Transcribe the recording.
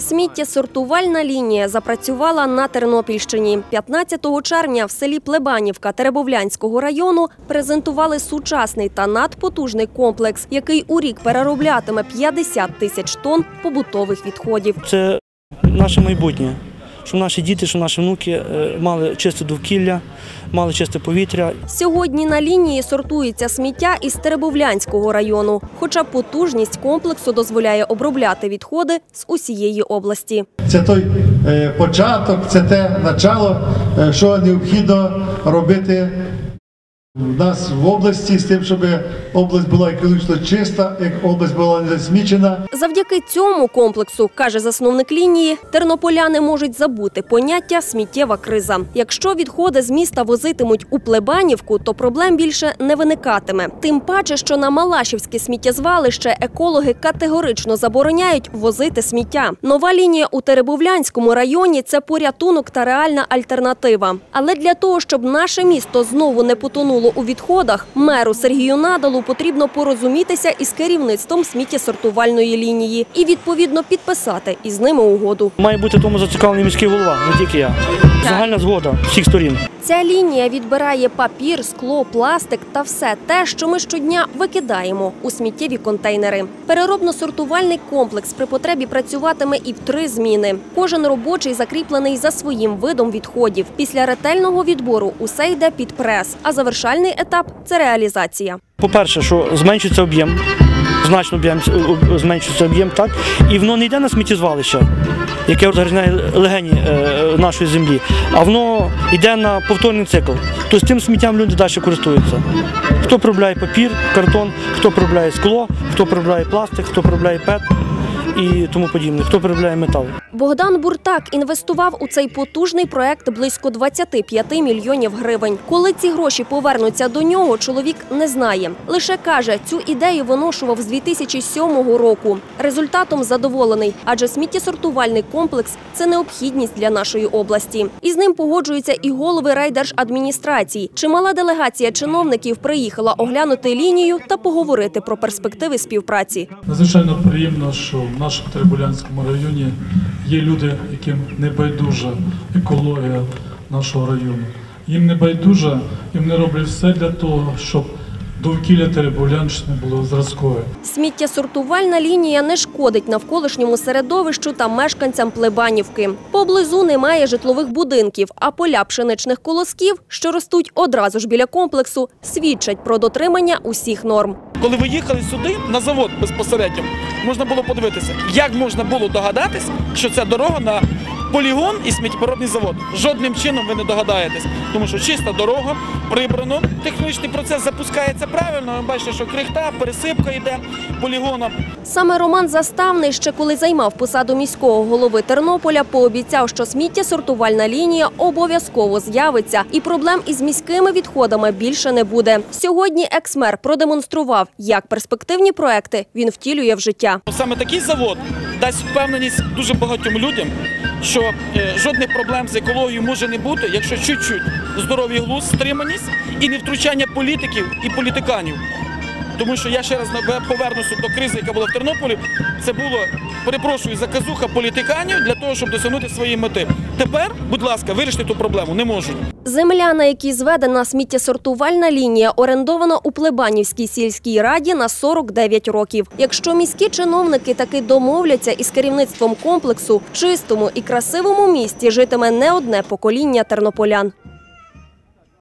Сміттєсортувальна лінія запрацювала на Тернопільщині. 15 червня в селі Плебанівка Теребовлянського району презентували сучасний та надпотужний комплекс, який у рік перероблятиме 50 тисяч тонн побутових відходів. Це наше майбутнє. Щоб наші діти, щоб наші внуки е, мали чисте довкілля, мали чисте повітря. Сьогодні на лінії сортується сміття із Теребовлянського району, хоча потужність комплексу дозволяє обробляти відходи з усієї області. Це той е, початок, це те начало, е, що необхідно робити в нас в області з тим, щоб область була екологічно чиста, як область була не засмічена. Завдяки цьому комплексу, каже засновник лінії, тернополяни можуть забути поняття сміттєва криза. Якщо відходи з міста возитимуть у Плебанівку, то проблем більше не виникатиме. Тим паче, що на Малашівське сміттєзвалище екологи категорично забороняють возити сміття. Нова лінія у Теребовлянському районі це порятунок та реальна альтернатива. Але для того, щоб наше місто знову не потонуло у відходах, меру Сергію Надалу потрібно порозумітися із керівництвом сміттєсортувальної лінії і відповідно підписати із ними угоду. Має бути тому зацікавлений міський голова, не тільки я. Загальна згода всіх сторін. Ця лінія відбирає папір, скло, пластик та все те, що ми щодня викидаємо у сміттєві контейнери. Переробно-сортувальний комплекс при потребі працюватиме і в три зміни. Кожен робочий закріплений за своїм видом відходів. Після ретельного відбору усе йде під прес, а завершальний етап це реалізація. По-перше, що зменшується об'єм, значно об'єм зменшується об'єм, так, і воно не йде на сміттєзвалище, яке розгрізняє легені е, нашої землі, а воно йде на повторний цикл. То з цим сміттям люди далі користуються. Хто проробляє папір, картон, хто проробляє скло, хто проробляє пластик, хто проробляє пет і тому подібне, хто проробляє метал. Богдан Буртак інвестував у цей потужний проект близько 25 мільйонів гривень. Коли ці гроші повернуться до нього, чоловік не знає. Лише каже, цю ідею виношував з 2007 року. Результатом задоволений, адже сміттєсортувальний комплекс це необхідність для нашої області. І з ним погоджуються і голови райдержадміністрацій. Чимала делегація чиновників приїхала оглянути лінію та поговорити про перспективи співпраці. Надзвичайно приємно, що нашому Теребулянському районі є люди, яким не байдужа екологія нашого району. Їм не байдужа, і вони роблять все для того, щоб довкілля Теребулянщини було зразкове. Сміттєсортувальна лінія не шкодить навколишньому середовищу та мешканцям Плебанівки. Поблизу немає житлових будинків, а поля пшеничних колосків, що ростуть одразу ж біля комплексу, свідчать про дотримання усіх норм. Коли ви їхали сюди на завод безпосередньо, можна було подивитися, як можна було догадатись, що це дорога на полігон і сміттєпоробний завод. Жодним чином ви не догадаєтесь, тому що чиста дорога, прибрано. Технічний процес запускається правильно. Ви бачите, що крихта, пересипка йде полігоном. Саме Роман Заставний, ще коли займав посаду міського голови Тернополя, пообіцяв, що сміттєсортувальна лінія обов'язково з'явиться, і проблем із міськими відходами більше не буде. Сьогодні екс-мер продемонстрував, як перспективні проекти він втілює в життя. Саме такий завод дасть впевненість дуже багатьом людям, що е, жодних проблем з екологією може не бути, якщо чуть-чуть здоровий глузд, стриманість і не втручання політиків і політиканів. Тому що я ще раз повернуся до кризи, яка була в Тернополі. Це було, перепрошую, заказуха політиканів для того, щоб досягнути своєї мети. Тепер, будь ласка, вирішити ту проблему не можуть. Земля, на якій зведена сміттєсортувальна лінія, орендована у Плебанівській сільській раді на 49 років. Якщо міські чиновники таки домовляться із керівництвом комплексу, в чистому і красивому місті житиме не одне покоління тернополян.